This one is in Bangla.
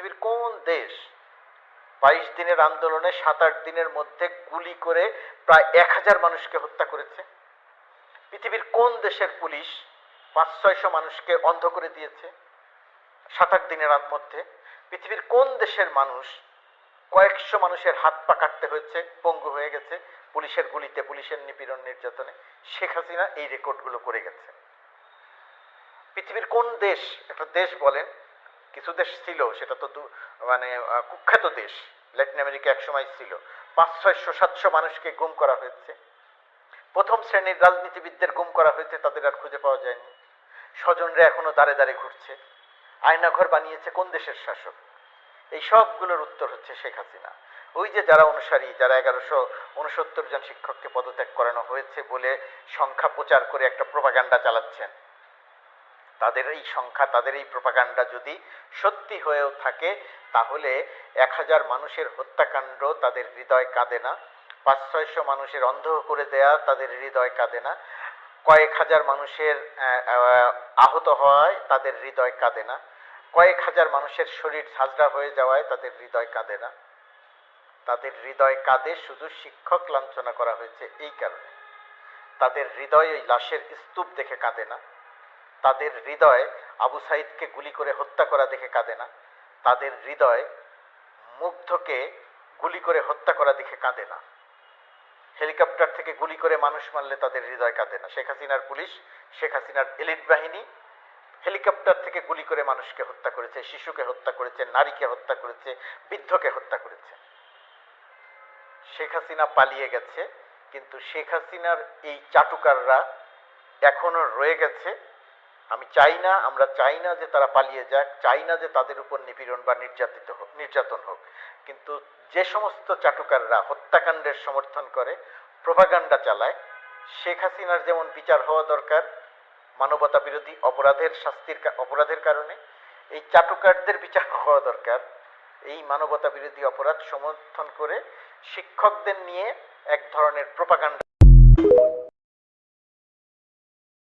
পৃথিবীর কোন দেশ বাইশ দিনের আন্দোলনে সাত আট দিনের মধ্যে গুলি করে প্রায় এক হাজার মানুষকে হত্যা করেছে? পৃথিবীর কোন দেশের পুলিশ পাঁচ ছয়শো মানুষকে অন্ধ করে দিয়েছে সাত আট দিনের মধ্যে? পৃথিবীর কোন দেশের মানুষ কয়েকশো মানুষের হাত পা কাটতে হয়েছে, পঙ্গু হয়ে গেছে, পুলিশের গুলিতে, পুলিশের নিপীড়ন নির্যাতনে? শেখ হাসিনা এই রেকর্ডগুলো করে গেছে। পৃথিবীর কোন দেশ, একটা দেশ বলেন কিছু দেশ ছিল, সেটা তো মানে কুখ্যাত দেশ, ল্যাটিন আমেরিকা একসময় ছিল। পাঁচ, ছয়শো, সাতশো মানুষকে গুম করা হয়েছে। প্রথম শ্রেণির রাজনীতিবিদদের গুম করা হয়েছে, তাদের আর খুঁজে পাওয়া যায়নি। স্বজনরা এখনও দাঁড়ে দাঁড়ে ঘুরছে। আয়নাঘর বানিয়েছে কোন দেশের শাসক? এই সবগুলোর উত্তর হচ্ছে শেখ হাসিনা। ওই যে যারা অনুসারী, যারা এগারোশো উনসত্তর জন শিক্ষককে পদত্যাগ করানো হয়েছে বলে সংখ্যা প্রচার করে একটা প্রপাগান্ডা চালাচ্ছেন। তাদের এই সংখ্যা তাদের এই প্রপাগান্ডা যদি সত্যি হয়েও থাকে তাহলে এক হাজার মানুষের হত্যাকাণ্ড তাদের হৃদয় কাঁদে না পাঁচ ছয়শো মানুষের অন্ধ করে দেয়া তাদের হৃদয় কাঁদে না কয়েক হাজার মানুষের আহ, আহ, আহত হওয়ায় তাদের হৃদয় কাঁদে না কয়েক হাজার মানুষের শরীর ঝাঁঝরা হয়ে যাওয়ায় তাদের হৃদয় কাঁদে না। তাদের হৃদয় কাঁদে শুধু শিক্ষক লাঞ্ছনা করা হয়েছে এই কারণে। তাদের হৃদয় ওই লাশের স্তূপ দেখে কাঁদে না। তাদের হৃদয় আবু সাইদকে গুলি করে হত্যা করা দেখে কাঁদে না। তাদের হৃদয় মুগ্ধকে গুলি করে হত্যা করা দেখে কাঁদে না। হেলিকপ্টার থেকে গুলি করে মানুষ মারলে তাদের হৃদয় কাঁদে না। শেখ হাসিনার পুলিশ, শেখ হাসিনার এলিট বাহিনী হেলিকপ্টার থেকে গুলি করে মানুষকে হত্যা করেছে, শিশুকে হত্যা করেছে, নারীকে হত্যা করেছে, বৃদ্ধকে হত্যা করেছে। শেখ হাসিনা পালিয়ে গেছে, কিন্তু শেখ হাসিনার এই চাটুকাররা এখনও রয়ে গেছে। আমি চাই না, আমরা চাই না যে তারা পালিয়ে যাক, চাই না যে তাদের উপর নিপীড়ন বা নির্যাতিত হোক, নির্যাতন হোক। কিন্তু যে সমস্ত চাটুকাররা হত্যাকাণ্ডের সমর্থন করে প্রভাগান্ডা চালায়, শেখ হাসিনার যেমন বিচার হওয়া দরকার, মানবতা বিরোধী অপরাধের শাস্তির অপরাধের কারণে, এই চাটুকারদের বিচার হওয়া দরকার। এই মানবতা বিরোধী অপরাধ সমর্থন করে শিক্ষকদের নিয়ে এক ধরনের প্রপাগান্ডা